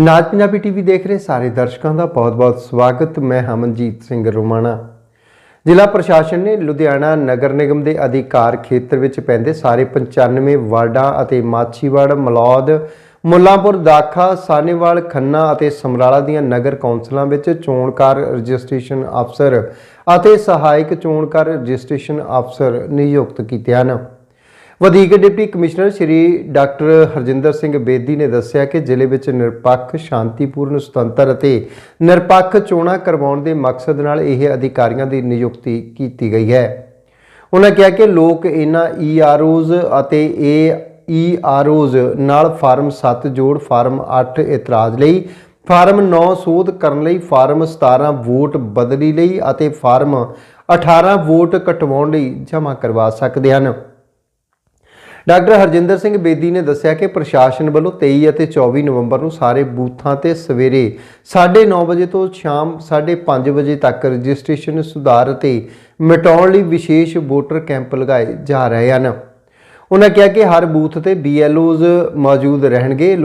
ਨਾਜ Punjabi TV ਦੇਖ ਰਹੇ ਸਾਰੇ ਦਰਸ਼ਕਾਂ ਦਾ ਬਹੁਤ-ਬਹੁਤ ਸਵਾਗਤ। ਮੈਂ ਹਮਨਜੀਤ ਸਿੰਘ ਰੋਮਾਣਾ। ਜ਼ਿਲ੍ਹਾ ਪ੍ਰਸ਼ਾਸਨ ਨੇ ਲੁਧਿਆਣਾ ਨਗਰ ਨਿਗਮ ਦੇ ਅਧਿਕਾਰ ਖੇਤਰ ਵਿੱਚ ਪੈਂਦੇ ਸਾਰੇ 95 ਵਾਰਡਾਂ ਅਤੇ ਮਾਛੀਵਾੜ, ਮਲੌਦ, ਮੁੱਲਾਂਪੁਰ, ਦਾਖਾ, ਸਾਨੇਵਾਲ, ਖੰਨਾ ਅਤੇ ਸਮਰਾਲਾ ਦੀਆਂ ਨਗਰ ਕੌਂਸਲਾਂ ਵਿੱਚ ਚੋਣਕਾਰ ਰਜਿਸਟ੍ਰੇਸ਼ਨ ਅਫਸਰ ਅਤੇ ਸਹਾਇਕ ਚੋਣਕਾਰ ਰਜਿਸਟ੍ਰੇਸ਼ਨ ਅਫਸਰ ਨਿਯੁਕਤ ਕੀਤੇ ਹਨ। ਵਧੀਕ deputy commissioner Shri doctor Harjinder Singh Bedi ਨੇ ਦੱਸਿਆ ਕਿ ਜ਼ਿਲ੍ਹੇ ਵਿੱਚ ਨਿਰਪੱਖ, ਸ਼ਾਂਤੀਪੂਰਨ, ਸੁਤੰਤਰ ਅਤੇ ਨਿਰਪੱਖ ਚੋਣਾਂ ਕਰਵਾਉਣ ਦੇ ਮਕਸਦ ਨਾਲ ਇਹ ਅਧਿਕਾਰੀਆਂ ਦੀ ਨਿਯੁਕਤੀ ਕੀਤੀ ਗਈ ਹੈ। ਉਹਨਾਂ ਕਿਹਾ ਕਿ ਲੋਕ ਇਹਨਾਂ ਈਆਰਓਜ਼ ਅਤੇ ਏ ਈਆਰਓਜ਼ ਨਾਲ ਫਾਰਮ 7 ਜੋੜ, ਫਾਰਮ 8 ਇਤਰਾਜ਼ ਲਈ, ਫਾਰਮ 9 ਸੋਧ ਕਰਨ ਲਈ, ਫਾਰਮ 17 ਵੋਟ ਬਦਲੀ ਲਈ ਅਤੇ ਫਾਰਮ 18 ਵੋਟ ਕਟਵਾਉਣ ਲਈ ਜਮ੍ਹਾਂ ਕਰਵਾ ਸਕਦੇ ਹਨ। ਡਾਕਟਰ ਹਰਜਿੰਦਰ ਸਿੰਘ ਬੇਦੀ ਨੇ ਦੱਸਿਆ ਕਿ ਪ੍ਰਸ਼ਾਸਨ ਵੱਲੋਂ 23 ਅਤੇ 24 ਨਵੰਬਰ ਨੂੰ ਸਾਰੇ ਬੂਥਾਂ ਤੇ ਸਵੇਰੇ 9:30 ਵਜੇ ਤੋਂ ਸ਼ਾਮ 5:30 ਵਜੇ ਤੱਕ ਰਜਿਸਟ੍ਰੇਸ਼ਨ ਸੁਧਾਰ ਅਤੇ ਮਿਟਾਉਣ ਲਈ ਵਿਸ਼ੇਸ਼ ਵੋਟਰ ਕੈਂਪ ਲਗਾਏ ਜਾ ਰਹੇ ਹਨ। ਉਹਨਾਂ ਕਿਹਾ ਕਿ ਹਰ ਬੂਥ ਤੇ BLOs ਮੌਜੂਦ ਰਹਿਣਗੇ।